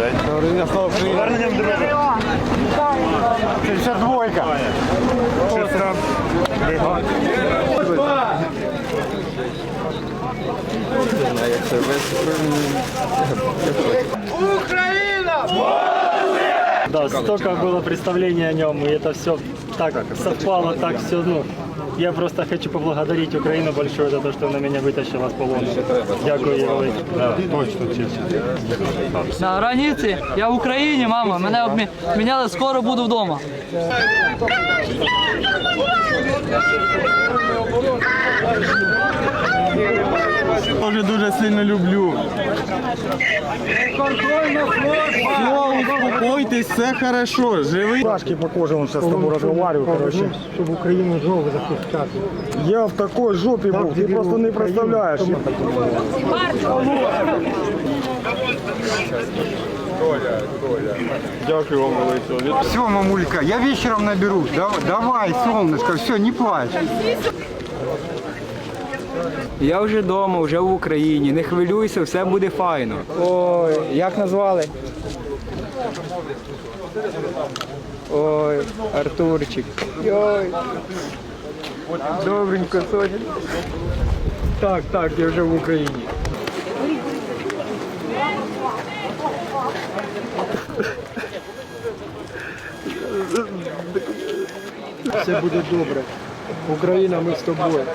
Україна, слава Україні. Поверненням друга. Це ще двойка. Чисто. Да, столько было представлений о нем, и это все так совпало, так все, ну, я просто хочу поблагодарить Украину большое за то, что она меня вытащила с полона. Дякую, їй велике. Да, точно, чесно. На границі. Я в Україні, мама. Мене обміняли, скоро буду вдома. Дуже дуже сильно люблю. Все, успокойтесь, все хорошо. Живий. Пашки по коже, он сейчас с тобой разговаривал, короче. Чтобы Украину жопу запускать. Я в такой жопі був, ти просто не представляєш. Дякую вам велике. Все, мамулька, я вечером наберу. Да- Давай, солнышко, все, не плачь. Я вже вдома, вже в Україні. Не хвилюйся, все буде файно. Ой, як назвали? Ой, Артурчик. Ой. Добренько, Соня. Так, так, я вже в Україні. Все буде добре. Україна, ми з тобою.